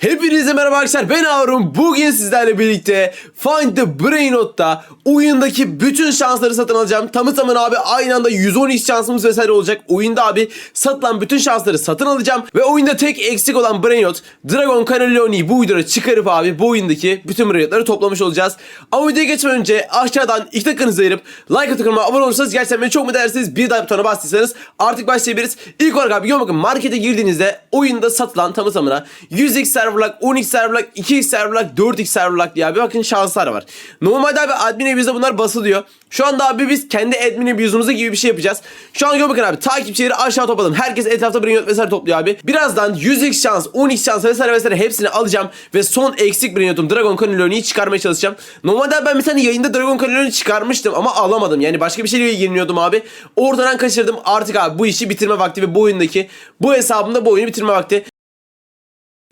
Hit Hepinize merhaba arkadaşlar. Ben Harun. Bugün sizlerle birlikte Find the Brainot'ta oyundaki bütün şansları satın alacağım. Tamı tamına abi aynı anda 110x şansımız vesaire olacak. Oyunda abi satılan bütün şansları satın alacağım. Ve oyunda tek eksik olan Brainot Dragon Cannelloni'yi bu videoda çıkarıp abi bu oyundaki bütün Brainot'ları toplamış olacağız. Ama videoya geçmeden önce aşağıdan iki dakikanızı ayırıp like atıp kanalıma abone olursanız gerçekten beni çok mutlu edersiniz. Bir daha butona bastıysanız artık başlayabiliriz. İlk olarak abi bakın markete girdiğinizde oyunda satılan tamı tamına 100x serverlak, 10x serverlak, 2x serverlak, 4x serverlak diye abi bakın şanslar var. Normalde abi admin abuzda bunlar basılıyor. Şu anda abi biz kendi admin abuzumuza gibi bir şey yapacağız. Şu an görün bakın abi takipçileri aşağı topladım. Herkes etrafta brain vesaire topluyor abi. Birazdan 100x şans, 10x şans vesaire vesaire hepsini alacağım ve son eksik brain Dragon Cannelloni'yi çıkarmaya çalışacağım. Normalde ben bir tane yayında Dragon Cannelloni çıkarmıştım ama alamadım. Yani başka bir şeyle ilgileniyordum abi. Oradan kaçırdım. Artık abi bu işi bitirme vakti ve bu oyundaki bu hesabımda bu oyunu bitirme vakti.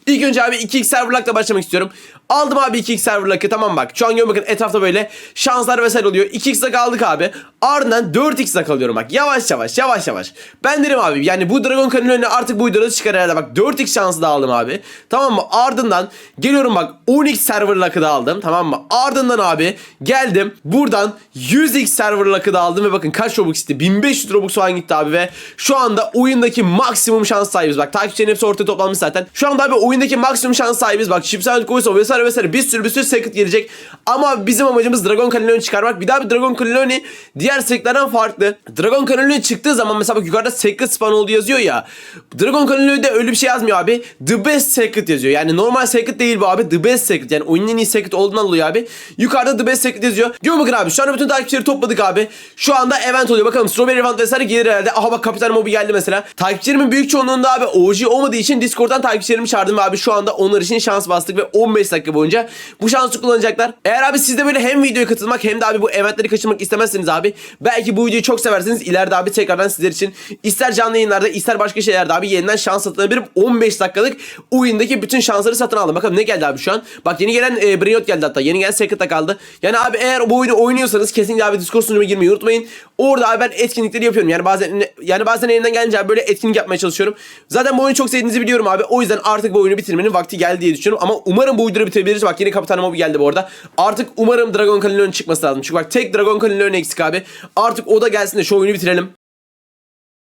İlk önce abi 2x serverlock'la başlamak istiyorum. Aldım abi 2x serverlock'ı tamam bak. Şu an görün bakın etrafta böyle şanslar vesaire oluyor. 2x'e kaldık abi. Ardından 4x'e kalıyorum bak. Yavaş yavaş yavaş yavaş. Ben derim abi yani bu Dragon Cannelloni artık bu videoda çıkar herhalde bak. 4x şansı da aldım abi. Tamam mı? Ardından geliyorum bak 10x serverlock'ı da aldım. Tamam mı? Ardından abi geldim. Buradan 100x serverlock'ı da aldım ve bakın kaç Robux gitti? 1500 Robux falan gitti abi ve şu anda oyundaki maksimum şans sahibiz. Bak takipçilerin hepsi ortaya toplanmış zaten. Şu anda abi oyundaki maksimum şans sahibiz. Bak Shipside Koysa vesaire vesaire bir sürü bir sürü secret gelecek. Ama bizim amacımız Dragon Cannelloni çıkarmak. Bir daha bir Dragon Cannelloni diğer secretlerden farklı. Dragon Cannelloni çıktığı zaman mesela bak yukarıda secret spawn oldu yazıyor ya. Dragon Cannelloni'de öyle bir şey yazmıyor abi. The best secret yazıyor. Yani normal secret değil bu abi. The best secret. Yani oyunun en iyi secret olduğundan oluyor abi. Yukarıda the best secret yazıyor. Diyor bakın abi şu anda bütün takipçileri topladık abi. Şu anda event oluyor. Bakalım strawberry event vesaire gelir herhalde. Aha bak kapitan mobi geldi mesela. Takipçilerimin büyük çoğunluğunda abi OG olmadığı için Discord'dan takipçilerimi çağırdım ve abi şu anda onlar için şans bastık ve 15 dakika boyunca bu şansı kullanacaklar. Eğer abi siz de böyle hem videoya katılmak hem de abi bu eventleri kaçırmak istemezseniz abi belki bu videoyu çok seversiniz. İleride abi tekrardan sizler için ister canlı yayınlarda ister başka şeylerde abi yeniden şans satın alabilirim. 15 dakikalık oyundaki bütün şansları satın aldım. Bakalım ne geldi abi şu an. Bak yeni gelen e, Briot geldi hatta. Yeni gelen Secret'ta kaldı. Yani abi eğer bu oyunu oynuyorsanız kesinlikle abi Discord sunucuma girmeyi unutmayın. Orada abi ben etkinlikleri yapıyorum. Yani bazen yani bazen elimden gelince abi böyle etkinlik yapmaya çalışıyorum. Zaten bu oyunu çok sevdiğinizi biliyorum abi. O yüzden artık bu oyunu bitirmenin vakti geldi diye düşünüyorum. Ama umarım bu videoyu bitirebiliriz. Bak yeni Kapitan Mobi geldi bu arada. Artık umarım Dragon Cannelloni çıkması lazım. Çünkü bak tek Dragon Cannelloni eksik abi. Artık o da gelsin de şu oyunu bitirelim.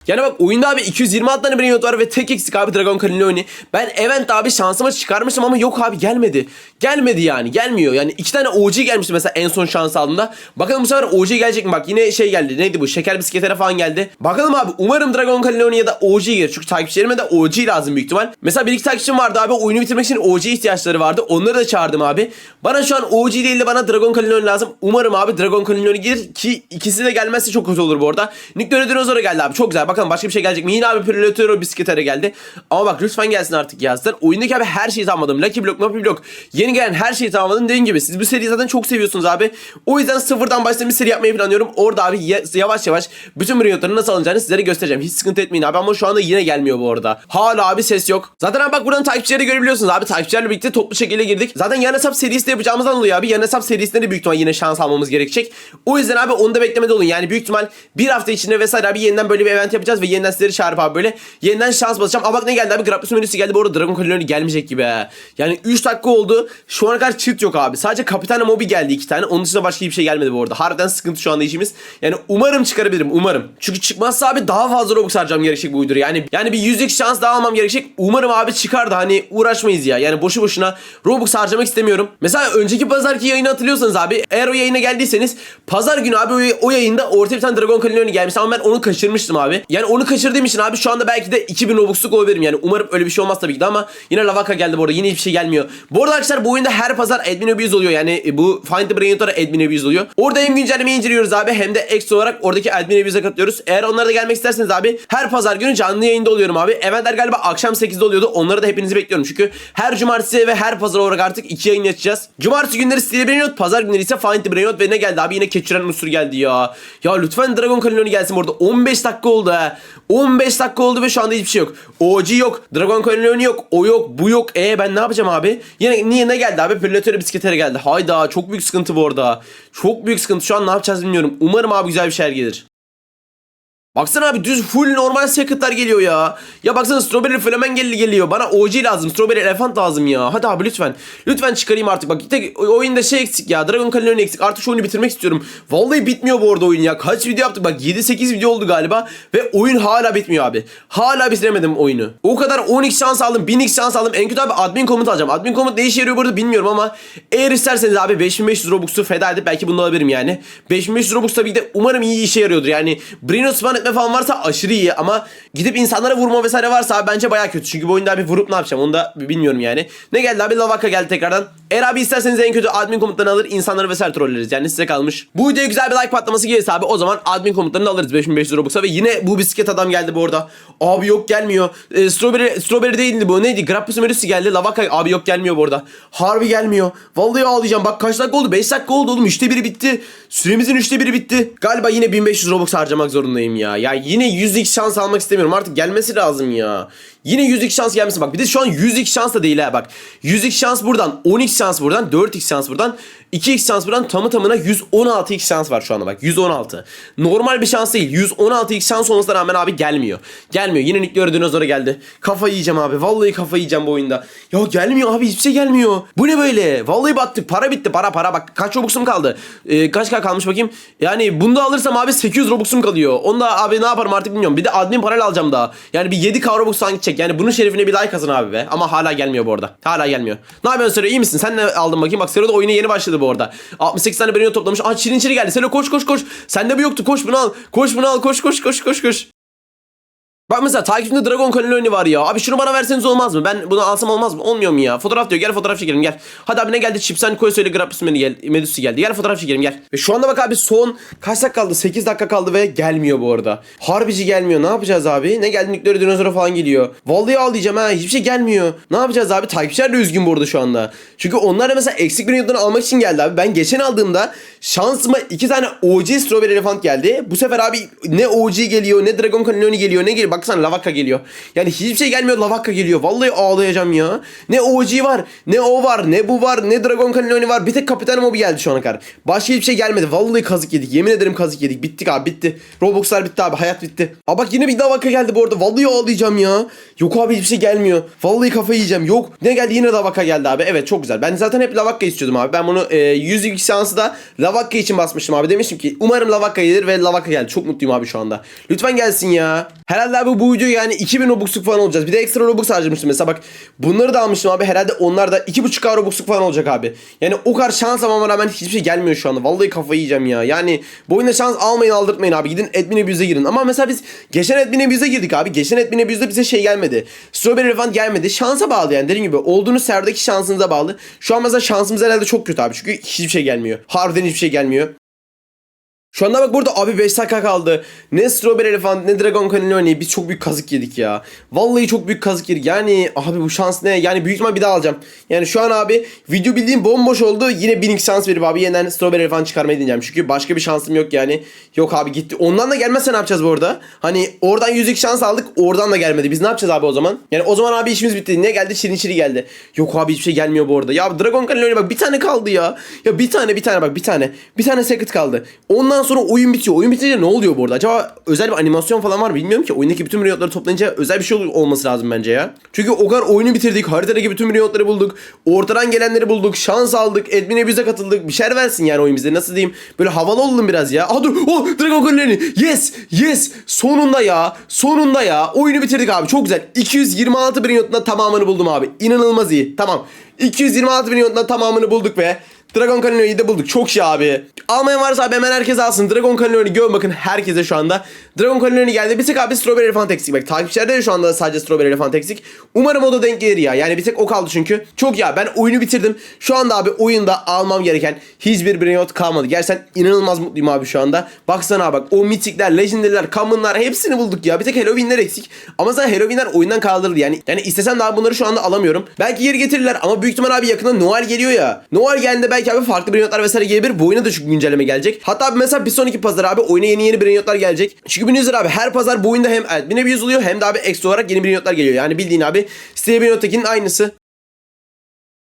Yani bak oyunda abi 226 tane Brainrot var ve tek eksik abi Dragon Cannelloni. Ben event abi şansıma çıkarmıştım ama yok abi gelmedi. Gelmedi yani gelmiyor. Yani iki tane OG gelmişti mesela en son şans aldığımda. Bakalım bu sefer OG gelecek mi? Bak yine şey geldi. Neydi bu? Şeker bisikletere falan geldi. Bakalım abi umarım Dragon Cannelloni ya da OG gelir. Çünkü takipçilerime de OG lazım büyük ihtimal. Mesela bir iki takipçim vardı abi. Oyunu bitirmek için OG ihtiyaçları vardı. Onları da çağırdım abi. Bana şu an OG değil de bana Dragon Cannelloni lazım. Umarım abi Dragon Cannelloni gelir ki ikisi de gelmezse çok kötü olur bu arada. Nick Dinozor'a geldi abi. Çok güzel. Bakalım başka bir şey gelecek mi? Yine abi Predator bisikletere geldi. Ama bak lütfen gelsin artık ya. Zaten oyundaki abi her şeyi tamamladım. Lucky Block, Moppy Block. Yeni gelen her şeyi tamamladım. Dediğim gibi siz bu seriyi zaten çok seviyorsunuz abi. O yüzden sıfırdan başlayan bir seri yapmayı planlıyorum. Orada abi ya- yavaş yavaş bütün Brainot'ların nasıl alınacağını sizlere göstereceğim. Hiç sıkıntı etmeyin abi ama şu anda yine gelmiyor bu arada. Hala abi ses yok. Zaten abi bak buradan takipçileri görebiliyorsunuz abi. Takipçilerle birlikte toplu şekilde girdik. Zaten yan hesap serisi de yapacağımızdan dolayı abi. Yan hesap serisinde de büyük ihtimal yine şans almamız gerekecek. O yüzden abi onu da beklemede olun. Yani büyük ihtimal bir hafta içinde vesaire abi yeniden böyle bir event yapacağız ve yeniden sizleri çağırıp abi böyle yeniden şans basacağım. Ama bak ne geldi abi Grapplus menüsü geldi. Bu arada Dragon Cannelloni gelmeyecek gibi he. Yani 3 dakika oldu. Şu ana kadar çıt yok abi. Sadece Kapitana Mobi geldi iki tane. Onun dışında başka hiçbir şey gelmedi bu arada. Harbiden sıkıntı şu anda işimiz. Yani umarım çıkarabilirim. Umarım. Çünkü çıkmazsa abi daha fazla Robux harcam gerekecek bu uydur. Yani yani bir yüzlük şans daha almam gerekecek. Umarım abi çıkar da hani uğraşmayız ya. Yani boşu boşuna Robux harcamak istemiyorum. Mesela önceki pazarki yayını hatırlıyorsanız abi eğer o yayına geldiyseniz pazar günü abi o, o yayında ortaya bir tane Dragon Cannelloni gelmiş ama ben onu kaçırmıştım abi. Yani onu kaçırdığım için abi şu anda belki de 2000 Robux'luk olabilirim. Yani umarım öyle bir şey olmaz tabii ki de ama yine Lavaka geldi bu arada. Yine hiçbir şey gelmiyor. Bu arada arkadaşlar bu oyunda her pazar admin abuse oluyor. Yani e, bu Find the Brainot'lara admin abuse oluyor. Orada hem güncellemeyi inceliyoruz abi hem de ekstra olarak oradaki admin abuse'e katılıyoruz. Eğer onlara da gelmek isterseniz abi her pazar günü canlı yayında oluyorum abi. Eventler galiba akşam 8'de oluyordu. Onları da hepinizi bekliyorum. Çünkü her cumartesi ve her pazar olarak artık iki yayın açacağız. Cumartesi günleri Steel Brainot, pazar günleri ise Find the Brainot ve ne geldi abi? Yine keçiren unsur geldi ya. Ya lütfen Dragon Cannelloni gelsin burada. 15 dakika oldu ha. 15 dakika oldu ve şu anda hiçbir şey yok. OG yok. Dragon Cannelloni yok. O yok. Bu yok. E ben ne yapacağım abi? Yine niye ne geldi abi? Predator bisikletere geldi. Hayda çok büyük sıkıntı bu arada. Çok büyük sıkıntı. Şu an ne yapacağız bilmiyorum. Umarım abi güzel bir şeyler gelir. Baksana abi düz full normal secretlar geliyor ya. Ya baksana strawberry flamingelli geliyor. Bana OG lazım. Strawberry elefant lazım ya. Hadi abi lütfen. Lütfen çıkarayım artık. Bak tek oyunda şey eksik ya. Dragon Canyon eksik. Artık şu oyunu bitirmek istiyorum. Vallahi bitmiyor bu arada oyun ya. Kaç video yaptık? Bak 7-8 video oldu galiba. Ve oyun hala bitmiyor abi. Hala bitiremedim oyunu. O kadar 10x şans aldım. 1000x şans aldım. En kötü abi admin komut alacağım. Admin komut ne işe yarıyor burada bilmiyorum ama eğer isterseniz abi 5500 Robux'u feda edip belki bunu alabilirim yani. 5500 Robux tabii ki de umarım iyi işe yarıyordur. Yani Brino spam etme falan varsa aşırı iyi ama gidip insanlara vurma vesaire varsa abi bence baya kötü. Çünkü bu oyunda abi vurup ne yapacağım onu da bilmiyorum yani. Ne geldi abi Lavaka geldi tekrardan. Eğer abi isterseniz en kötü admin komutlarını alır insanları vesaire trolleriz. Yani size kalmış. Bu videoya güzel bir like patlaması gelirse abi o zaman admin komutlarını alırız 5500 Robux'a ve yine bu bisiklet adam geldi bu arada. Abi yok gelmiyor. Ee, strawberry, strawberry değildi bu neydi? Grappus Merisi geldi. Lavaka abi yok gelmiyor bu arada. Harbi gelmiyor. Vallahi ağlayacağım. Bak kaç dakika oldu? 5 dakika oldu oğlum. Üçte biri bitti. Süremizin üçte biri bitti. Galiba yine 1500 Robux harcamak zorundayım ya. Ya yine 100x şans almak istemiyorum. Artık gelmesi lazım ya. Yine 100x şans gelmesin. Bak bir de şu an 100x şans da değil ha bak. 100x şans buradan, 10x şans buradan, 4x şans buradan, 2x şans buradan tamı tamına 116x şans var şu anda bak. 116. Normal bir şans değil. 116x şans olmasına rağmen abi gelmiyor. Gelmiyor. Yine nükleer dinozora geldi. Kafa yiyeceğim abi. Vallahi kafa yiyeceğim bu oyunda. Ya gelmiyor abi hiçbir şey gelmiyor. Bu ne böyle? Vallahi battık. Para bitti. Para para bak. Kaç Robux'um kaldı? Ee, kaç kadar kalmış bakayım. Yani bunu da alırsam abi 800 Robux'um kalıyor. Onu da abi ne yaparım artık bilmiyorum. Bir de admin parayla alacağım daha. Yani bir 7k Robux falan gidecek. Yani bunun şerefine bir like kazan abi be. Ama hala gelmiyor bu arada. Hala gelmiyor. Ne yapıyorsun Sero iyi misin? Sen ne aldın bakayım. Bak Sero da oyuna yeni başladı bu arada. 68 tane beni toplamış. Aa Şirin Çiri geldi. Sero koş koş koş. Sende bu yoktu. Koş bunu al. Koş bunu al. Koş koş koş koş koş. Bak mesela takipçimde Dragon Cannelloni var ya. Abi şunu bana verseniz olmaz mı? Ben bunu alsam olmaz mı? Olmuyor mu ya? Fotoğraf diyor. Gel fotoğraf çekelim gel. Hadi abi ne geldi? Chipsen koy söyle Grappus Medi gel. Medusi geldi. Gel fotoğraf çekelim gel. Ve şu anda bak abi son kaç dakika kaldı? 8 dakika kaldı ve gelmiyor bu arada. Harbici gelmiyor. Ne yapacağız abi? Ne geldi? Nükleer dinozora falan geliyor. Vallahi ağlayacağım ha. Hiçbir şey gelmiyor. Ne yapacağız abi? Takipçiler de üzgün bu arada şu anda. Çünkü onlar da mesela eksik bir newton'u almak için geldi abi. Ben geçen aldığımda şansıma iki tane OG Strawberry Elephant geldi. Bu sefer abi ne OG geliyor ne Dragon Cannelloni geliyor ne geliyor. Baksana Lavaka geliyor. Yani hiçbir şey gelmiyor Lavaka geliyor. Vallahi ağlayacağım ya. Ne OG var ne o var ne bu var ne Dragon Cannelloni var. Bir tek Kapitan Mobi geldi şu ana kadar. Başka hiçbir şey gelmedi. Vallahi kazık yedik. Yemin ederim kazık yedik. Bittik abi bitti. Robux'lar bitti abi. Hayat bitti. Aa bak yine bir Lavaka geldi bu arada. Vallahi ağlayacağım ya. Yok abi hiçbir şey gelmiyor. Vallahi kafayı yiyeceğim. Yok. Ne geldi? Yine Lavaka geldi abi. Evet çok güzel. Ben zaten hep Lavaka istiyordum abi. Ben bunu e, 100 seansı da Lavaka için basmıştım abi. Demiştim ki umarım Lavaka gelir ve Lavaka geldi. Çok mutluyum abi şu anda. Lütfen gelsin ya. Herhalde abi bu video yani 2000 Robux'luk falan olacağız. Bir de ekstra Robux harcamıştım mesela bak. Bunları da almıştım abi. Herhalde onlar da 2.5k Robux'luk falan olacak abi. Yani o kadar şans almama rağmen hiçbir şey gelmiyor şu anda. Vallahi kafayı yiyeceğim ya. Yani bu oyunda şans almayın aldırtmayın abi. Gidin Admin Abuse'e girin. Ama mesela biz geçen Admin Abuse'e girdik abi. Geçen Admin Abuse'de bize şey gelmedi. Strawberry Refund gelmedi. Şansa bağlı yani dediğim gibi. Olduğunuz serdeki şansınıza bağlı. Şu an mesela şansımız herhalde çok kötü abi. Çünkü hiçbir şey gelmiyor. Harbiden hiçbir şey gelmiyor. Şu anda bak burada abi 5 dakika kaldı. Ne Strawberry Elephant ne Dragon Cannelloni biz çok büyük kazık yedik ya. Vallahi çok büyük kazık yedik. Yani abi bu şans ne? Yani büyük ihtimal bir daha alacağım. Yani şu an abi video bildiğim bomboş oldu. Yine 1000 şans verip abi yeniden Strawberry Elephant çıkarmayı deneyeceğim. Çünkü başka bir şansım yok yani. Yok abi gitti. Ondan da gelmezse ne yapacağız bu arada? Hani oradan 100 şans aldık. Oradan da gelmedi. Biz ne yapacağız abi o zaman? Yani o zaman abi işimiz bitti. Ne geldi? Şirin çiri geldi. Yok abi hiçbir şey gelmiyor bu arada. Ya Dragon Cannelloni bak bir tane kaldı ya. Ya bir tane bir tane bak bir tane. Bir tane secret kaldı. Ondan sonra oyun bitiyor. Oyun bitince ne oluyor bu arada? Acaba özel bir animasyon falan var mı bilmiyorum ki. Oyundaki bütün riyotları toplayınca özel bir şey ol- olması lazım bence ya. Çünkü o kadar oyunu bitirdik. Haritadaki bütün riyotları bulduk. Ortadan gelenleri bulduk. Şans aldık. Admin'e bize katıldık. Bir şeyler versin yani oyun bize. Nasıl diyeyim? Böyle havalı oldum biraz ya. Aa dur. Oh Dragon Cannelloni. Yes. Yes. Sonunda ya. Sonunda ya. Oyunu bitirdik abi. Çok güzel. 226 bin riyotunda tamamını buldum abi. İnanılmaz iyi. Tamam. 226 bin riyotunda tamamını bulduk ve Dragon Cannelloni'yi de bulduk. Çok şey abi. Almayan varsa abi hemen herkes alsın. Dragon Cannelloni gör bakın herkese şu anda. Dragon Cannelloni geldi. Bir tek abi Strawberry Elephant eksik. Bak takipçilerde de şu anda sadece Strawberry Elephant eksik. Umarım o da denk gelir ya. Yani bir tek o kaldı çünkü. Çok ya ben oyunu bitirdim. Şu anda abi oyunda almam gereken hiçbir Brainrot kalmadı. Gerçekten inanılmaz mutluyum abi şu anda. Baksana bak o mitikler, legendary'ler, common'lar hepsini bulduk ya. Bir tek Halloween'ler eksik. Ama zaten Halloween'ler oyundan kaldırıldı yani. Yani istesem daha bunları şu anda alamıyorum. Belki geri getirirler ama büyük ihtimal abi yakında Noel geliyor ya. Noel geldiğinde belki abi farklı Brainrot'lar vesaire gelebilir. Bu oyuna da çünkü güncelleme gelecek. Hatta mesela bir sonraki pazar abi oyuna yeni yeni Brainrot'lar gelecek. Çünkü biliyorsunuz abi her pazar bu oyunda hem admin abuse oluyor hem de abi ekstra olarak yeni Brainrot'lar geliyor. Yani bildiğin abi Stay Brainrot'takinin aynısı.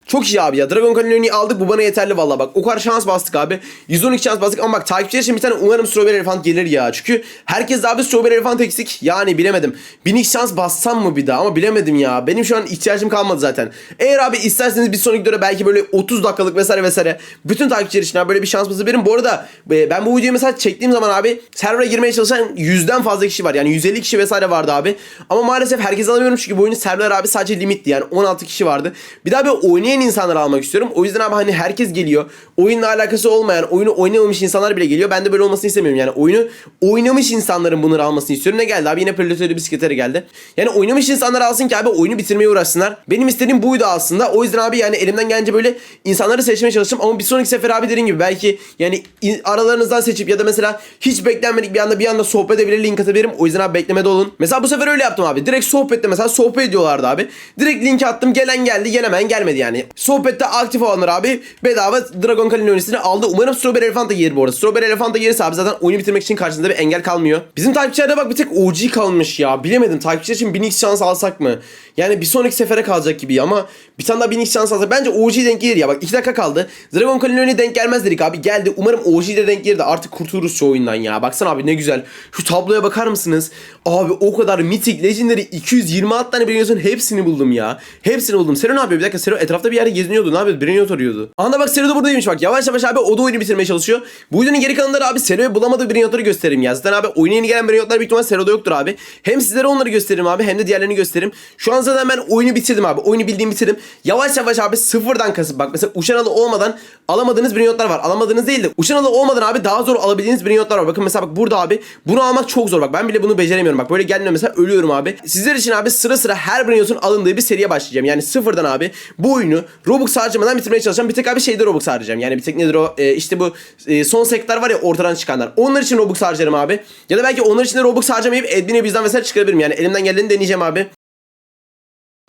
Çok iyi abi ya. Dragon Canyone'u aldık bu bana yeterli valla bak. O kadar şans bastık abi. 112 şans bastık ama bak takipçiler için bir tane umarım Strawberry Elephant gelir ya. Çünkü herkes abi Strawberry Elephant eksik. Yani bilemedim. 1000 şans bassam mı bir daha ama bilemedim ya. Benim şu an ihtiyacım kalmadı zaten. Eğer abi isterseniz bir sonraki videoda belki böyle 30 dakikalık vesaire vesaire bütün takipçiler için abi böyle bir şans bası verin. Bu arada e, ben bu videoyu mesela çektiğim zaman abi server'a girmeye çalışan yüzden fazla kişi var. Yani 150 kişi vesaire vardı abi. Ama maalesef herkes alamıyorum çünkü bu oyunun serverler abi sadece limitti. Yani 16 kişi vardı. Bir daha bir oynayan insanları almak istiyorum. O yüzden abi hani herkes geliyor. Oyunla alakası olmayan, oyunu oynamamış insanlar bile geliyor. Ben de böyle olmasını istemiyorum. Yani oyunu oynamış insanların bunları almasını istiyorum. Ne geldi abi? Yine Predator'ı bisikletleri geldi. Yani oynamış insanlar alsın ki abi oyunu bitirmeye uğraşsınlar. Benim istediğim buydu aslında. O yüzden abi yani elimden gelince böyle insanları seçmeye çalıştım. Ama bir sonraki sefer abi dediğim gibi belki yani aralarınızdan seçip ya da mesela hiç beklenmedik bir anda bir anda sohbet edebilir link atabilirim. O yüzden abi beklemede olun. Mesela bu sefer öyle yaptım abi. Direkt sohbette mesela sohbet ediyorlardı abi. Direkt linki attım. Gelen geldi, gelemeyen gelmedi yani. Sohbette aktif olanlar abi bedava Dragon Calinonis'ini aldı. Umarım Strawberry Elephant da gelir bu arada. Strawberry Elephant da gelirse abi zaten oyunu bitirmek için karşınızda bir engel kalmıyor. Bizim takipçilerde bak bir tek OG kalmış ya. Bilemedim takipçiler için 1000x şans alsak mı? Yani bir sonraki sefere kalacak gibi ama bir tane daha 1000x şans alsak bence OG denk gelir ya. Bak 2 dakika kaldı. Dragon Calinonis'e denk gelmez dedik abi. Geldi. Umarım OG de denk gelir de artık kurtuluruz şu oyundan ya. Baksana abi ne güzel. Şu tabloya bakar mısınız? Abi o kadar mitik, legendary 226 tane Brainiot'un hepsini buldum ya. Hepsini buldum. Sero ne yapıyor? Bir dakika Sero etrafta bir yerde geziniyordu. Ne yapıyordu? Brainiot arıyordu. Anda bak Sero da buradaymış bak. Yavaş yavaş abi o da oyunu bitirmeye çalışıyor. Bu videonun geri kalanları abi Sero'ya bulamadığı Brainiot'ları göstereyim ya. Zaten abi oyuna yeni gelen Brainiot'lar büyük ihtimal Sero'da yoktur abi. Hem sizlere onları gösteririm abi hem de diğerlerini gösteririm. Şu an zaten ben oyunu bitirdim abi. Oyunu bildiğimi bitirdim. Yavaş yavaş abi sıfırdan kasıp bak mesela Uşanalı olmadan alamadığınız Brainiot'lar var. Alamadığınız değil de Uşanalı olmadan abi daha zor alabildiğiniz Brainiot'lar var. Bakın mesela bak burada abi bunu almak çok zor bak. Ben bile bunu beceremiyorum. Bak böyle gelmiyor mesela ölüyorum abi. Sizler için abi sıra sıra her Brainiot'un alındığı bir seriye başlayacağım. Yani sıfırdan abi bu oyunu Robux harcamadan bitirmeye çalışacağım. Bir tek abi şeyde Robux harcayacağım. Yani bir tek nedir o? Ee, işte bu e, son sektör var ya ortadan çıkanlar. Onlar için Robux harcarım abi. Ya da belki onlar için de Robux harcamayıp Edwin'e bizden vesaire çıkarabilirim. Yani elimden geleni deneyeceğim abi.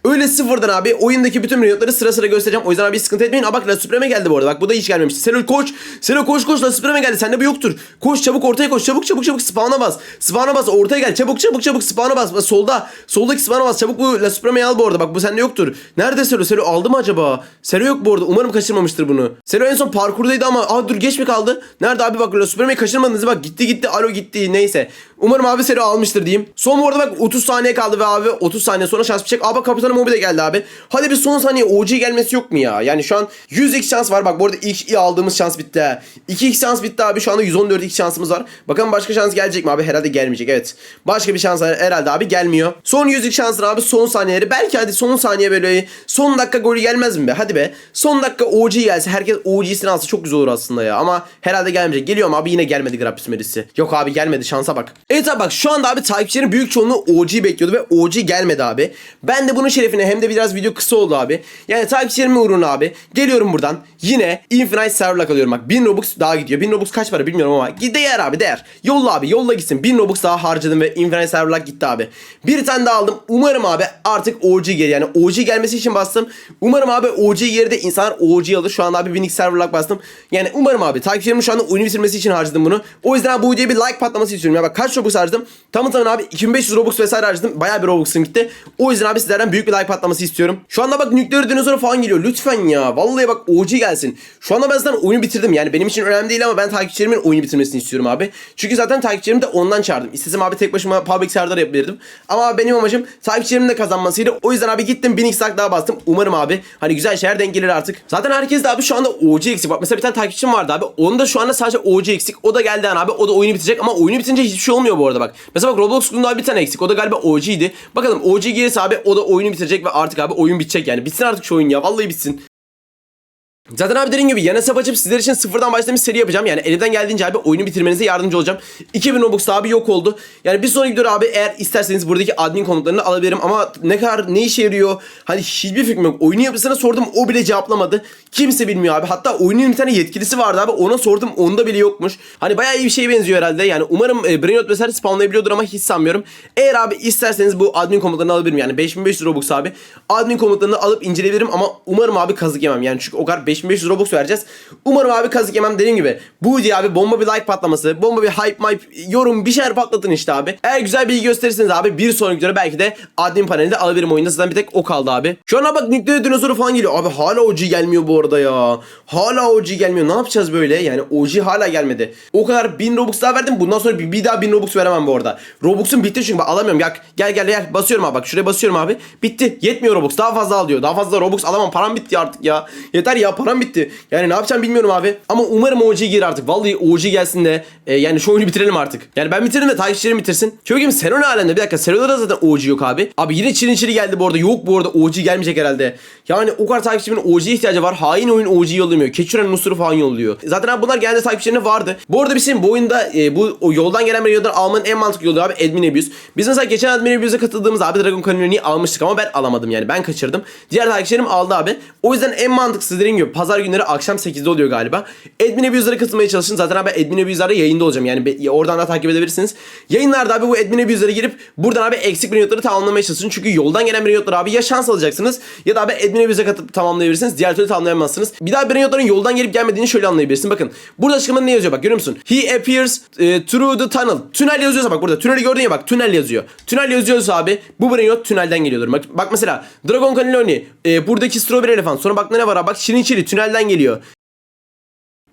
Öyle sıfırdan abi oyundaki bütün milyonları sıra sıra göstereceğim. O yüzden abi sıkıntı etmeyin. Aa bak La Supreme geldi bu arada. Bak bu da hiç gelmemişti. Selo koş. Selo koş koş La Supreme geldi. Sende bu yoktur. Koş çabuk ortaya koş. Çabuk çabuk çabuk spawn'a bas. Spawn'a bas. Ortaya gel. Çabuk çabuk çabuk spawn'a bas. Solda. Soldaki spawn'a bas. Çabuk bu La Supreme'yi al bu arada. Bak bu sende yoktur. Nerede Selo? Selo aldı mı acaba? Selo yok bu arada. Umarım kaçırmamıştır bunu. Selo en son parkurdaydı ama aa dur geç mi kaldı? Nerede abi bak La Supreme'yi kaçırmadınız. Bak gitti gitti. Alo gitti. Neyse. Umarım abi Selo almıştır diyeyim. Son bu arada bak 30 saniye kaldı ve abi 30 saniye sonra şans bitecek. Aa bak Kapitan Mobi de geldi abi. Hadi bir son saniye OG gelmesi yok mu ya? Yani şu an 100x şans var. Bak bu arada ilk aldığımız şans bitti. ha. 2x şans bitti abi. Şu anda 114x şansımız var. Bakalım başka şans gelecek mi abi? Herhalde gelmeyecek. Evet. Başka bir şans herhalde abi gelmiyor. Son 100x şansın abi son saniyeleri. Belki hadi son saniye böyle son dakika golü gelmez mi be? Hadi be. Son dakika OG gelse herkes OG'sini alsa çok güzel olur aslında ya. Ama herhalde gelmeyecek. Geliyor mu abi yine gelmedi Grappus Merisi. Yok abi gelmedi şansa bak. Evet abi bak şu anda abi takipçilerin büyük çoğunluğu OG bekliyordu ve OG gelmedi abi. Ben de bunun şerefine hem de biraz video kısa oldu abi. Yani takipçilerimin uğruna abi. Geliyorum buradan. Yine Infinite Server'la kalıyorum bak. 1000 Robux daha gidiyor. 1000 Robux kaç para bilmiyorum ama değer abi değer. Yolla abi yolla gitsin. 1000 Robux daha harcadım ve Infinite Server'la gitti abi. Bir tane daha aldım. Umarım abi artık OG gelir. Yani OG gelmesi için bastım. Umarım abi OG yeri de insanlar OG alır. Şu an abi 1000 Server'la bastım. Yani umarım abi takipçilerimin şu anda oyunu bitirmesi için harcadım bunu. O yüzden bu videoya bir like patlaması istiyorum. Ya bak kaç Robux harcadım? Tamı tamına abi 2500 Robux vesaire harcadım. Bayağı bir Robux'um gitti. O yüzden abi sizlerden büyük bir like patlaması istiyorum. Şu anda bak nükleer dinozor falan geliyor. Lütfen ya. Vallahi bak OG gelsin. Şu anda ben zaten oyunu bitirdim. Yani benim için önemli değil ama ben takipçilerimin oyunu bitirmesini istiyorum abi. Çünkü zaten takipçilerimi de ondan çağırdım. İstesem abi tek başıma public server yapabilirdim. Ama benim amacım takipçilerimin de kazanmasıydı. O yüzden abi gittim 1000 like daha bastım. Umarım abi hani güzel şeyler denk gelir artık. Zaten herkes de abi şu anda OG eksik. Bak mesela bir tane takipçim vardı abi. Onun da şu anda sadece OG eksik. O da geldi abi. O da oyunu bitirecek ama oyunu bitince hiçbir şey olmuyor bu arada bak. Mesela bak Roblox grubunda bir tane eksik. O da galiba OG'ydi. Bakalım OG gelirse abi o da oyunu bitirecek ve artık abi oyun bitecek yani. Bitsin artık şu oyun ya. Vallahi bitsin. Zaten abi dediğim gibi yana hesap açıp sizler için sıfırdan başlamış seri yapacağım. Yani elimden geldiğince abi oyunu bitirmenize yardımcı olacağım. 2000 Robux abi yok oldu. Yani bir sonraki videoda abi eğer isterseniz buradaki admin komutlarını alabilirim ama ne kadar ne işe yarıyor? Hani hiçbir fikrim yok. Oyunu yapısına sordum o bile cevaplamadı. Kimse bilmiyor abi. Hatta oyunun bir tane yetkilisi vardı abi. Ona sordum onda bile yokmuş. Hani bayağı iyi bir şeye benziyor herhalde. Yani umarım e, Brainrot vesaire spawnlayabiliyordur ama hiç sanmıyorum. Eğer abi isterseniz bu admin komutlarını alabilirim. Yani 5500 Robux abi. Admin komutlarını alıp inceleyebilirim ama umarım abi kazık yemem. Yani çünkü o kadar 5500 5500 Robux vereceğiz. Umarım abi kazık yemem dediğim gibi. Bu video abi bomba bir like patlaması, bomba bir hype mype, yorum bir şeyler patlatın işte abi. Eğer güzel bilgi gösterirseniz abi bir sonraki videoda belki de admin panelinde alabilirim oyunda. Zaten bir tek o kaldı abi. Şu an bak nükleer dinozoru falan geliyor. Abi hala OG gelmiyor bu arada ya. Hala OG gelmiyor. Ne yapacağız böyle? Yani OG hala gelmedi. O kadar 1000 Robux daha verdim. Bundan sonra bir, bir daha 1000 Robux veremem bu arada. Robux'um bitti çünkü bak alamıyorum. Gel gel gel gel. Basıyorum abi bak. Şuraya basıyorum abi. Bitti. Yetmiyor Robux. Daha fazla al diyor. Daha fazla Robux alamam. Param bitti artık ya. Yeter ya param bitti. Yani ne yapacağım bilmiyorum abi. Ama umarım OG gelir artık. Vallahi OG gelsin de e, yani şu oyunu bitirelim artık. Yani ben bitirdim de takipçilerim bitirsin. Çünkü Sero ne alemde? Bir dakika Sero'da da zaten OG yok abi. Abi yine Çilin Çili geldi bu arada. Yok bu arada OG gelmeyecek herhalde. Yani o kadar takipçimin OG ihtiyacı var. Hain oyun OG yollamıyor. Keçiren Nusru falan yolluyor. Zaten abi bunlar genelde takipçilerine vardı. Bu arada bir şey bu oyunda e, bu o yoldan gelen videoları almanın en mantıklı yolu abi Admin Abuse. Biz mesela geçen Admin Abuse'a katıldığımız abi Dragon Canyon'u almıştık ama ben alamadım yani. Ben kaçırdım. Diğer takipçilerim aldı abi. O yüzden en mantıklısı dediğim gibi pazar günleri akşam 8'de oluyor galiba. Admin Abuse'lara katılmaya çalışın. Zaten abi Admin Abuse'larda yayında olacağım. Yani oradan da takip edebilirsiniz. Yayınlarda abi bu Admin Abuse'lara girip buradan abi eksik brainotları tamamlamaya çalışın. Çünkü yoldan gelen brainotları abi ya şans alacaksınız ya da abi Admin Abuse'a katılıp tamamlayabilirsiniz. Diğer türlü tamamlayamazsınız. Bir daha brainotların yoldan gelip gelmediğini şöyle anlayabilirsin. Bakın burada açıklamada ne yazıyor bak görüyor musun? He appears e, through the tunnel. Tünel yazıyorsa bak burada tüneli gördün ya bak tünel yazıyor. Tünel yazıyorsa abi bu brainot tünelden geliyordur. Bak, bak mesela Dragon Cannelloni e, buradaki Strawberry Elephant sonra bak ne var abi bak Şirin tünelden geliyor.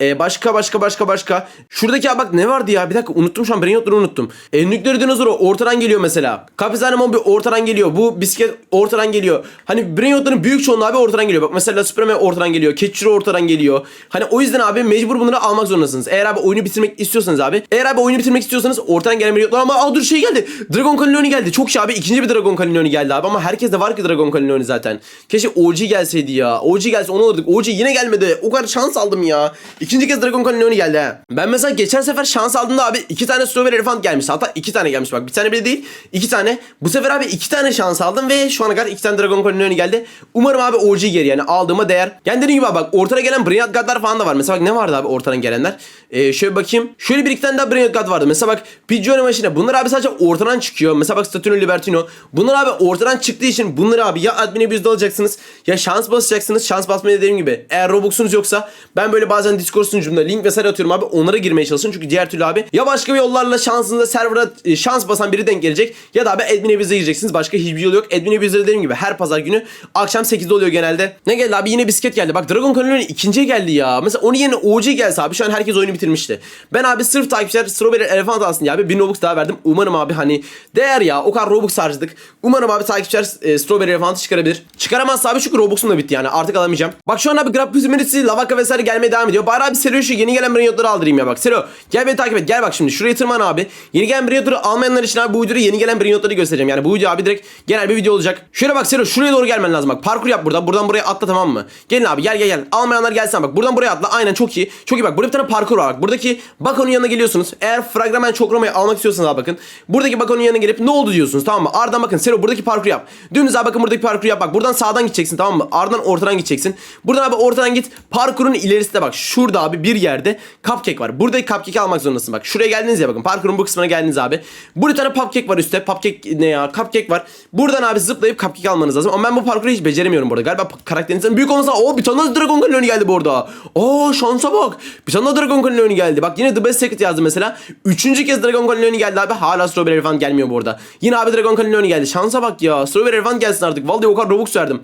Ee, başka başka başka başka. Şuradaki abi bak ne vardı ya? Bir dakika unuttum şu an. Brain notları unuttum. Ee, nükleer dinozoru ortadan geliyor mesela. Kapizane mobi ortadan geliyor. Bu bisiklet ortadan geliyor. Hani brain notların büyük çoğunluğu abi ortadan geliyor. Bak mesela Supreme ortadan geliyor. Ketchiro ortadan geliyor. Hani o yüzden abi mecbur bunları almak zorundasınız. Eğer abi oyunu bitirmek istiyorsanız abi. Eğer abi oyunu bitirmek istiyorsanız ortadan gelen brain notlar ama aa dur şey geldi. Dragon Cannelloni geldi. Çok şey abi. ikinci bir Dragon Cannelloni geldi abi ama herkes de var ki Dragon Cannelloni zaten. Keşke OG gelseydi ya. OG gelse onu alırdık. OG yine gelmedi. O kadar şans aldım ya. İkinci kez Dragon Cannelloni geldi ha. Ben mesela geçen sefer şans aldığımda abi iki tane Strawberry Elephant gelmiş. Hatta iki tane gelmiş bak. Bir tane bile değil. iki tane. Bu sefer abi iki tane şans aldım ve şu ana kadar iki tane Dragon Cannelloni geldi. Umarım abi OG gelir yani aldığıma değer. Yani dediğim gibi bak ortaya gelen Brilliant God'lar falan da var. Mesela bak ne vardı abi ortadan gelenler? Ee, şöyle bakayım. Şöyle bir iki tane daha Brilliant God vardı. Mesela bak Pigeon Machine. Bunlar abi sadece ortadan çıkıyor. Mesela bak Saturno Libertino. Bunlar abi ortadan çıktığı için bunları abi ya admin abuse'da alacaksınız ya şans basacaksınız. Şans basmayı dediğim gibi. Eğer Robux'unuz yoksa ben böyle bazen Discord sunucumda link vesaire atıyorum abi. Onlara girmeye çalışın. Çünkü diğer türlü abi ya başka bir yollarla şansınıza server'a e, şans basan biri denk gelecek ya da abi admin abuse'da gireceksiniz. Başka hiçbir yol yok. Admin abuse'da dediğim gibi her pazar günü akşam 8'de oluyor genelde. Ne geldi abi yine bisiklet geldi. Bak Dragon Cannelloni ikinciye geldi ya. Mesela onun yerine OG gelse abi şu an herkes oyunu bitirmişti. Ben abi sırf takipçiler Strawberry Elephant alsın ya abi 1000 Robux daha verdim. Umarım abi hani değer ya o kadar Robux harcadık. Umarım abi takipçiler e, Strawberry Elephant'ı çıkarabilir. Çıkaramazsa abi çünkü Robux'um da bitti yani artık alamayacağım. Bak şu an abi Grab Püzümerisi, Lavaka vesaire gelmeye devam ediyor. Bari abi Sero şu yeni gelen brainotları aldırayım ya bak. Sero gel beni takip et gel bak şimdi şuraya tırman abi. Yeni gelen brainotları almayanlar için abi bu videoda yeni gelen brainotları göstereceğim. Yani bu video abi direkt genel bir video olacak. Şöyle bak Sero şuraya doğru gelmen lazım bak. Parkur yap burada. Buradan buraya atla tamam mı? Gelin abi gel gel gel. Almayanlar gelsin bak. Buradan buraya atla. Aynen çok iyi. Çok iyi bak. Burada bir tane parkur var bak. Buradaki Bakon'un yanına geliyorsunuz. Eğer Fragment Çokramayı almak istiyorsanız abi bakın. Buradaki Bakon'un yanına gelip ne oldu diyorsunuz tamam mı? Ardından bakın Sero buradaki parkur yap. Dümdüz abi bakın buradaki parkur yap bak. Buradan sağdan gideceksin tamam mı? Ardından ortadan gideceksin. Buradan abi ortadan git. Parkurun ilerisinde bak. Şurada abi bir yerde cupcake var. Buradaki cupcake'i almak zorundasın bak. Şuraya geldiniz ya bakın. Parkurun bu kısmına geldiniz abi. Burada tane cupcake var üstte. Cupcake ne ya? Cupcake var. Buradan abi zıplayıp cupcake almanız lazım. Ama ben bu parkuru hiç beceremiyorum burada. Galiba karakterinizin büyük olmasa o bir tane daha Dragon Cannelloni geldi bu arada. Oo şansa bak. Bir tane daha Dragon Cannelloni geldi. Bak yine The Best Secret yazdı mesela. Üçüncü kez Dragon Cannelloni geldi abi. Hala Strawberry Elephant gelmiyor bu arada. Yine abi Dragon Cannelloni geldi. Şansa bak ya. Strawberry Elephant gelsin artık. Vallahi o kadar Robux verdim.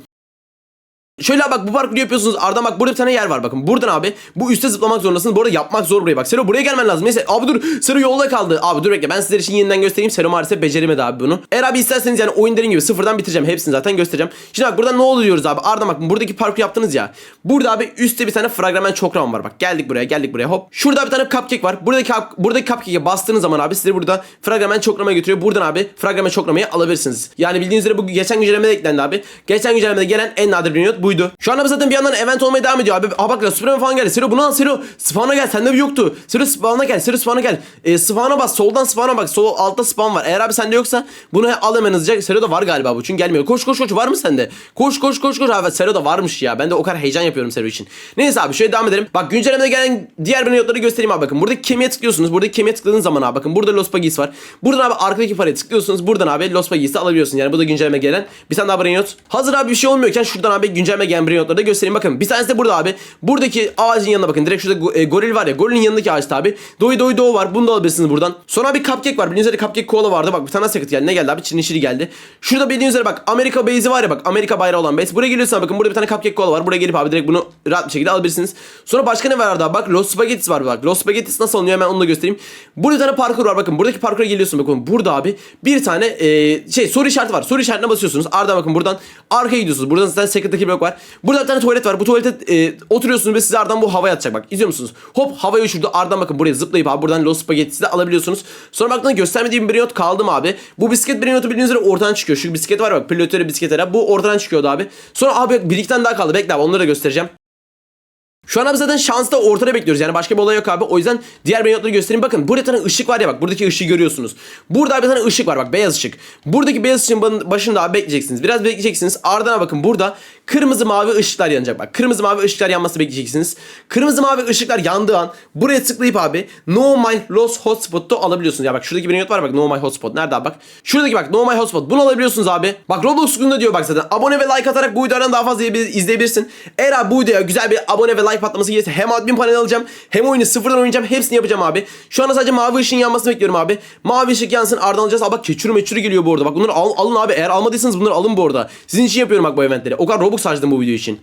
Şöyle bak bu parkuru yapıyorsunuz. Arda bak burada bir tane yer var bakın. Buradan abi bu üste zıplamak zorundasınız. Bu arada yapmak zor buraya bak. Sero buraya gelmen lazım. Neyse abi dur. Sero yolda kaldı. Abi dur bekle. Ben sizler için yeniden göstereyim. Sero maalesef beceremedi abi bunu. Eğer abi isterseniz yani oyun dediğim gibi sıfırdan bitireceğim. Hepsini zaten göstereceğim. Şimdi bak burada ne oldu diyoruz abi. Arda bak buradaki parkur yaptınız ya. Burada abi üstte bir tane fragment çokram var bak. Geldik buraya geldik buraya hop. Şurada bir tane cupcake var. Buradaki buradaki cupcake'e bastığınız zaman abi sizi burada fragment çokramaya götürüyor. Buradan abi fragment çokramayı alabilirsiniz. Yani bildiğiniz üzere bu geçen güncellemede eklendi abi. Geçen güncellemede gelen en nadir bir buydu. Şu anda zaten bir yandan event olmaya devam ediyor abi. Aa bak la Supreme falan geldi. Sero bunu al Sero. Spawn'a gel. Sende bir yoktu. Sero spawn'a gel. Sero spawn'a gel. E, spawn'a bas. Soldan spawn'a bak. Sol altta spawn var. Eğer abi sende yoksa bunu al hemen hızlıca. Sero da var galiba bu. Çünkü gelmiyor. Koş koş koş. Var mı sende? Koş koş koş koş. Abi Sero da varmış ya. Ben de o kadar heyecan yapıyorum Sero için. Neyse abi şöyle devam edelim. Bak güncellemede gelen diğer bir notları göstereyim abi bakın. Buradaki kemiğe tıklıyorsunuz. Buradaki kemiğe tıkladığınız zaman abi bakın. Burada Los Pagis var. Buradan abi arkadaki paraya tıklıyorsunuz. Buradan abi Los Pagis'i alabiliyorsun. Yani bu da güncelleme gelen. Bir tane daha brain not. Hazır abi bir şey olmuyorken şuradan abi güncel güncelleme gelen Brainot'ları da göstereyim. Bakın bir tanesi de burada abi. Buradaki ağacın yanına bakın. Direkt şurada e, goril var ya. Gorilin yanındaki ağaçta abi. Doy doy do var. Bunu da alabilirsiniz buradan. Sonra bir cupcake var. Bildiğiniz üzere cupcake kola vardı. Bak bir tane secret geldi. Ne geldi abi? Çin işiri geldi. Şurada bildiğiniz üzere bak Amerika base'i var ya bak. Amerika bayrağı olan base. Buraya geliyorsun bakın. Burada bir tane cupcake kola var. Buraya gelip abi direkt bunu rahat bir şekilde alabilirsiniz. Sonra başka ne var orada? Bak Los Spaghettis var bak. Los Spaghettis nasıl alınıyor hemen onu da göstereyim. Burada bir tane parkur var bakın. Buradaki parkura geliyorsun bakın. Burada abi bir tane e, şey soru işareti var. Soru işaretine basıyorsunuz. Ardından bakın buradan arkaya gidiyorsunuz. Buradan zaten secret'taki blok var. Burada bir tane tuvalet var. Bu tuvalete e, oturuyorsunuz ve size ardından bu havaya atacak bak. İzliyor musunuz? Hop havaya uçurdu. Ardından bakın buraya zıplayıp abi buradan Los Spaghettis'i de alabiliyorsunuz. Sonra baktığında göstermediğim bir not kaldım abi. Bu bisiklet bir notu bildiğiniz üzere ortadan çıkıyor. Şu bisiklet var bak. Pilotörü bisikletleri. Bu ortadan çıkıyordu abi. Sonra abi bir iki tane daha kaldı. Bekle abi onları da göstereceğim. Şu an abi zaten şansta ortada bekliyoruz. Yani başka bir olay yok abi. O yüzden diğer benotları göstereyim. Bakın burada tane ışık var ya bak. Buradaki ışığı görüyorsunuz. Burada bir tane ışık var bak. Beyaz ışık. Buradaki beyaz ışığın başında abi bekleyeceksiniz. Biraz bekleyeceksiniz. Ardına bakın burada kırmızı mavi ışıklar yanacak bak. Kırmızı mavi ışıklar yanması bekleyeceksiniz. Kırmızı mavi ışıklar yandığı an buraya tıklayıp abi No My Lost Hotspot'u alabiliyorsunuz. Ya bak şuradaki bir not var bak No My Hotspot. Nerede abi bak. Şuradaki bak No My Hotspot. Bunu alabiliyorsunuz abi. Bak Roblox gününde diyor bak zaten. Abone ve like atarak bu videodan daha fazla izleyebil- izleyebilirsin. Eğer abi bu videoya güzel bir abone ve like patlaması gelirse hem admin panel alacağım hem oyunu sıfırdan oynayacağım. Hepsini yapacağım abi. Şu anda sadece mavi ışığın yanmasını bekliyorum abi. Mavi ışık yansın ardından alacağız. Aa bak keçürü meçürü geliyor bu arada. Bak bunları al- alın abi. Eğer almadıysanız bunları alın bu arada. Sizin için yapıyorum bak bu eventleri. O kadar Robux harcadım bu video için.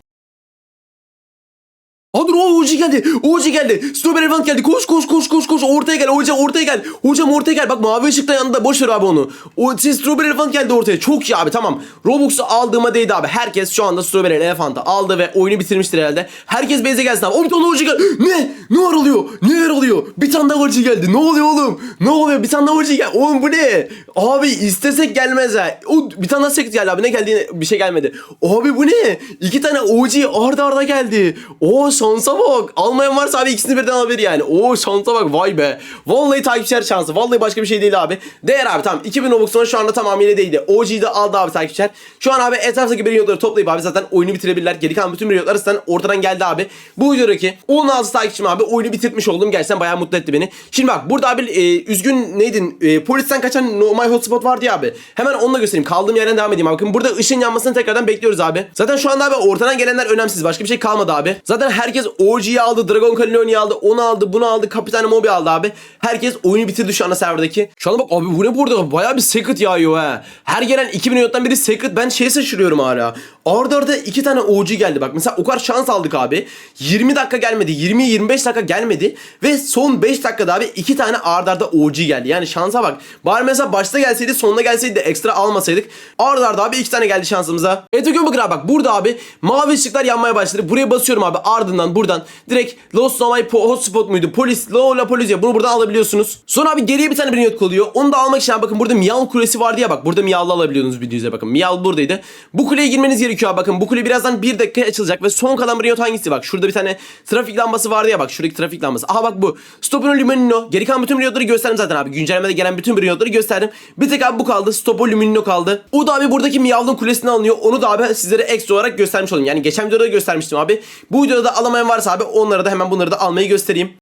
Aa dur o Uğurcu geldi. Uğurcu geldi. Strawberry Event geldi. Koş koş koş koş koş. Ortaya gel. Hocam ortaya gel. Hocam ortaya gel. Bak mavi ışıkta yanında. Boş ver abi onu. O şey, Strawberry Event geldi ortaya. Çok iyi abi tamam. Robux'u aldığıma değdi abi. Herkes şu anda Strawberry Elephant'ı aldı ve oyunu bitirmiştir herhalde. Herkes base'e gelsin abi. O bir tane Uğurcu geldi. Ne? Ne var oluyor? Ne var oluyor? Bir tane daha Uğurcu geldi. Ne oluyor oğlum? Ne oluyor? Bir tane daha Uğurcu geldi. Oğlum bu ne? Abi istesek gelmez ha. O, bir tane daha sekret geldi abi. Ne geldiğine bir şey gelmedi. Abi bu ne? İki tane OG arda arda geldi. O şansa bak. Almayan varsa abi ikisini birden alabilir yani. O şansa bak vay be. Vallahi takipçiler şansı. Vallahi başka bir şey değil abi. Değer abi tamam. 2000 Robux'un şu anda tamamıyla değildi. OG'yi de aldı abi takipçiler. Şu an abi etraftaki milyonları toplayıp abi zaten oyunu bitirebilirler. Geri kalan bütün milyonlar zaten ortadan geldi abi. Bu videodaki 16 takipçim abi oyunu bitirmiş oldum. Gerçekten bayağı mutlu etti beni. Şimdi bak burada abi e, üzgün neydin? E, polisten kaçan No My Hotspot vardı ya abi. Hemen onunla göstereyim. Kaldığım yerden devam edeyim abi. Bakın burada ışın yanmasını tekrardan bekliyoruz abi. Zaten şu anda abi ortadan gelenler önemsiz. Başka bir şey kalmadı abi. Zaten herkes OG'yi aldı. Dragon Calioni'yi aldı. Onu aldı. Bunu aldı. Kapitan Mobi aldı abi. Herkes oyunu bitirdi şu anda serverdaki. Şu anda bak abi bu ne burada? Bayağı bir secret yağıyor ha. Her gelen 2000 yottan biri secret. Ben şeye şaşırıyorum hala. Arda arda iki tane OG geldi bak. Mesela o kadar şans aldık abi. 20 dakika gelmedi. 20-25 dakika gelmedi. Ve son 5 dakikada abi iki tane arda arda OG geldi. Yani şansa bak. Bari mesela başta gelseydi sonunda gelseydi de ekstra almasaydık. Arda arda abi iki tane geldi şansımıza. Evet bakın bakın abi bak burada abi mavi ışıklar yanmaya başladı. Buraya basıyorum abi ardından buradan direkt Lost No My Po- Hotspot muydu? Polis, Lola Polizya bunu buradan alabiliyorsunuz. Sonra abi geriye bir tane bir not oluyor. Onu da almak için bakın burada Miyav Kulesi vardı ya bak. Burada Miyav'la alabiliyordunuz videoya bakın. Miyav buradaydı. Bu kuleye girmeniz gerekiyor abi bakın. Bu kule birazdan bir dakika açılacak ve son kalan bir not hangisi bak. Şurada bir tane trafik lambası vardı ya bak. Şuradaki trafik lambası. Aha bak bu. Stopino Luminino. Geri kalan bütün notları gösterdim zaten abi. Güncellemede gelen bütün notları gösterdim. Bir tek abi bu kaldı. Stopo Luminino kaldı. O da abi buradaki Miyav'ın kulesine alınıyor. Onu da abi sizlere ekstra olarak göstermiş olayım. Yani geçen videoda da göstermiştim abi. Bu videoda da alamayan varsa abi onları da hemen bunları da almayı göstereyim.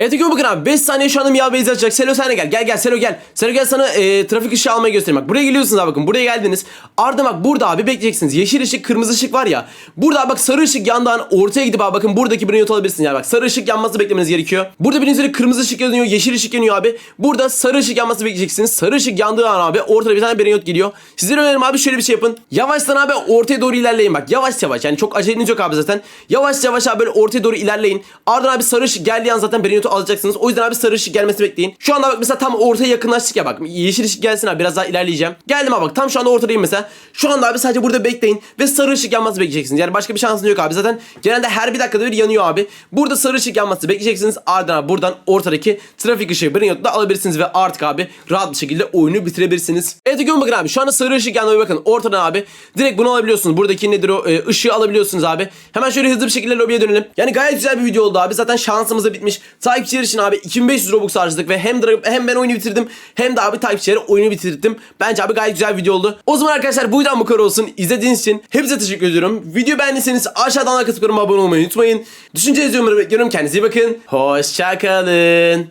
Evet bakın abi 5 saniye şu anda Miyav Beyzi açacak. Selo sen gel. Gel gel Selo gel. Selo gel sana e, trafik ışığı almayı göstereyim. Bak buraya geliyorsunuz abi bakın. Buraya geldiniz. Ardından bak burada abi bekleyeceksiniz. Yeşil ışık kırmızı ışık var ya. Burada abi bak sarı ışık yandan ortaya gidip abi bakın buradaki bir not alabilirsiniz. Yani bak sarı ışık yanması beklemeniz gerekiyor. Burada birinci üzere kırmızı ışık yanıyor. Yeşil ışık yanıyor abi. Burada sarı ışık yanması bekleyeceksiniz. Sarı ışık yandığı an abi ortada bir tane bir not geliyor. Sizlere önerim abi şöyle bir şey yapın. Yavaştan abi ortaya doğru ilerleyin bak. Yavaş yavaş yani çok aceleniz yok abi zaten. Yavaş yavaş abi böyle ortaya doğru ilerleyin. Ardından abi sarı ışık geldiği an zaten bir notu alacaksınız. O yüzden abi sarı ışık gelmesini bekleyin. Şu anda bak mesela tam ortaya yakınlaştık ya bak. Yeşil ışık gelsin abi biraz daha ilerleyeceğim. Geldim abi bak tam şu anda ortadayım mesela. Şu anda abi sadece burada bekleyin ve sarı ışık yanması bekleyeceksiniz. Yani başka bir şansınız yok abi. Zaten genelde her bir dakikada bir yanıyor abi. Burada sarı ışık yanması bekleyeceksiniz. Ardından buradan ortadaki trafik ışığı bir notu da alabilirsiniz ve artık abi rahat bir şekilde oyunu bitirebilirsiniz. Evet görün bakın abi şu anda sarı ışık yanıyor bakın ortadan abi. Direkt bunu alabiliyorsunuz. Buradaki nedir o e, ışığı alabiliyorsunuz abi. Hemen şöyle hızlı bir şekilde lobiye dönelim. Yani gayet güzel bir video oldu abi. Zaten şansımız da bitmiş. Takipçiler için abi 2500 Robux harcadık ve hem hem ben oyunu bitirdim hem de abi takipçilere oyunu bitirdim. Bence abi gayet güzel video oldu. O zaman arkadaşlar bu videodan bu kadar olsun. İzlediğiniz için hepinize teşekkür ediyorum. Video beğendiyseniz aşağıdan like atıp abone olmayı unutmayın. Düşüncelerinizi yorumlara bekliyorum. Kendinize iyi bakın. Hoşçakalın.